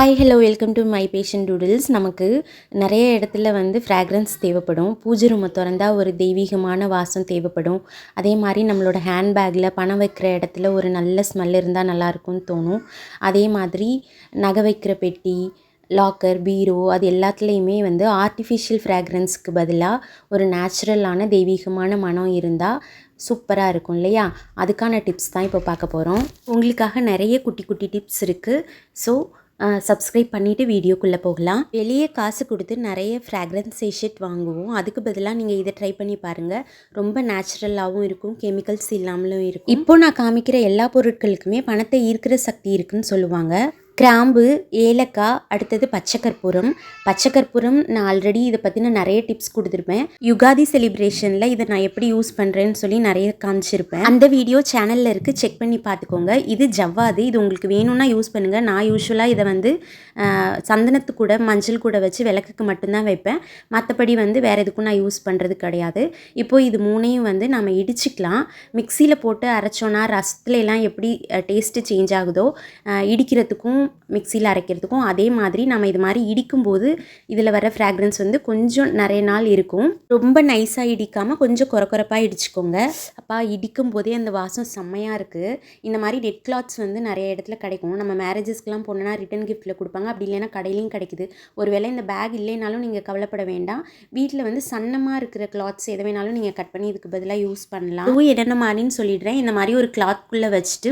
Hi hello welcome to my passion doodles நமக்கு நிறைய இடத்துல வந்து ஃப்ராக்ரன்ஸ் தேவைப்படும். பூஜை ரூமை திறந்தால் ஒரு தெய்வீகமான வாசம் தேவைப்படும். அதே மாதிரி நம்மளோட ஹேண்ட்பேக்கில் பணம் வைக்கிற இடத்துல ஒரு நல்ல ஸ்மெல் இருந்தால் நல்லாயிருக்கும்னு தோணும். அதே மாதிரி நகை வைக்கிற பெட்டி லாக்கர் பீரோ அது எல்லாத்துலேயுமே வந்து ஆர்டிஃபிஷியல் ஃப்ராக்ரன்ஸ்க்கு பதிலாக ஒரு நேச்சுரலான தெய்வீகமான மனம் இருந்தால் சூப்பராக இருக்கும் இல்லையா? அதுக்கான டிப்ஸ் தான் இப்போ பார்க்க போகிறோம் உங்களுக்காக நிறைய குட்டி குட்டி டிப்ஸ் இருக்குது ஸோ சப்ஸ்கிரைப் பண்ணிவிட்டு வீடியோக்குள்ளே போகலாம். வெளியே காசு கொடுத்து நிறைய ஃப்ராக்ரன்ஸ் சேஷெட் வாங்குவோம். அதுக்கு பதிலாக நீங்கள் இதை ட்ரை பண்ணி பாருங்கள் ரொம்ப நேச்சுரலாகவும் இருக்கும். கெமிக்கல்ஸ் இல்லாமலும் இருக்கும். இப்போ நான் காமிக்கிற எல்லா பொருட்களுக்குமே பணத்தை ஈர்க்கிற சக்தி இருக்குன்னு சொல்லுவாங்க. கிராம்பு ஏலக்காய் அடுத்தது பச்சைக்கற்பூரம். பச்சைக்கற்பூரம் நான் ஆல்ரெடி இதை பற்றின நிறைய டிப்ஸ் கொடுத்துருப்பேன். யுகாதி செலிப்ரேஷனில் இதை நான் எப்படி யூஸ் பண்ணுறேன்னு சொல்லி நிறைய காமிச்சிருப்பேன். அந்த வீடியோ சேனலில் இருக்குது செக் பண்ணி பார்த்துக்கோங்க. இது ஜவ்வாது. இது உங்களுக்கு வேணும்னா யூஸ் பண்ணுங்கள் நான் யூஸ்வலாக இதை வந்து சந்தனத்து கூட மஞ்சள் கூட வச்சு விளக்குக்கு மட்டும்தான் வைப்பேன். மற்றபடி வந்து வேறு எதுக்கும் நான் யூஸ் பண்ணுறது கிடையாது. இப்போது இது மூணையும் வந்து நம்ம இடிச்சிக்கலாம். மிக்சியில் போட்டு அரைச்சோன்னா ரசத்துலலாம் எப்படி டேஸ்ட்டு சேஞ்ச் ஆகுதோ இடிக்கிறதுக்கும் மிக்சியில் அரைக்கிறதுக்கும் அதே மாதிரி நம்ம இது மாதிரி இடிக்கும்போது இதில் வர ஃப்ராக்ரன்ஸ் வந்து கொஞ்சம் நிறைய நாள் இருக்கும். ரொம்ப நைஸாக இடிக்காமல் கொஞ்சம் குறக்குறப்பாக இடிச்சுக்கோங்க. அப்பா இடிக்கும் போதே அந்த வாசம் செம்மையாக இருக்குது இந்த மாதிரி நெட் கிளாத்ஸ் வந்து நிறைய இடத்துல கிடைக்கும். நம்ம மேரேஜஸ்க்கெலாம் போனோன்னா ரிட்டன் கிஃப்ட்டில் கொடுப்பாங்க. அப்படி இல்லைன்னா கடையிலையும் கிடைக்குது. ஒருவேளை இந்த பேக் இல்லைனாலும் நீங்கள் கவலைப்பட வேண்டாம். வீட்டில் வந்து சன்னமாக இருக்கிற கிளாத்ஸ் எது வேணாலும் நீங்கள் கட் பண்ணி இதுக்கு பதிலாக யூஸ் பண்ணலாம். அதுவும் என்னென்ன மாதிரின்னு சொல்லிடுறேன். இந்த மாதிரி ஒரு கிளாத்குள்ளே வச்சுட்டு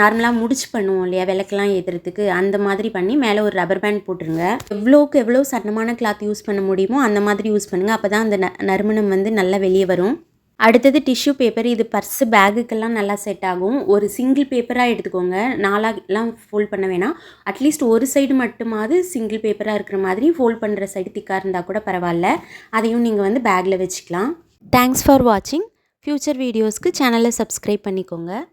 நார்மலாக முடிச்சு பண்ணுவோம் இல்லையா? விளக்கெல்லாம் ஏற்றுறதுக்கு அந்த மாதிரி பண்ணி மேலே ஒரு ரப்பர் பேண்ட் போட்டுருங்க. எவ்வளோக்கு எவ்வளோ சட்டமான கிளாத் யூஸ் பண்ண முடியுமோ அந்த மாதிரி யூஸ் பண்ணுங்கள் அப்போ தான் அந்த ந- நறுமணம் வந்து நல்லா வெளியே வரும். அடுத்தது டிஷ்யூ பேப்பர் இது பர்ஸு பேகுக்கெல்லாம் நல்லா செட் ஆகும். ஒரு சிங்கிள் பேப்பராக எடுத்துக்கோங்க. நாலாகலாம் ஃபோல்ட் பண்ண வேணாம். அட்லீஸ்ட் ஒரு சைடு மட்டுமாவது சிங்கிள் பேப்பராக இருக்கிற மாதிரி ஃபோல்ட் பண்ணுற சைடு திக்காக இருந்தால் கூட பரவாயில்ல. அதையும் நீங்கள் வந்து பேக்கில் வச்சுக்கலாம். தேங்க்ஸ் ஃபார் வாட்சிங் ஃப்யூச்சர் வீடியோஸ்க்கு சேனலை சப்ஸ்கிரைப் பண்ணிக்கோங்க.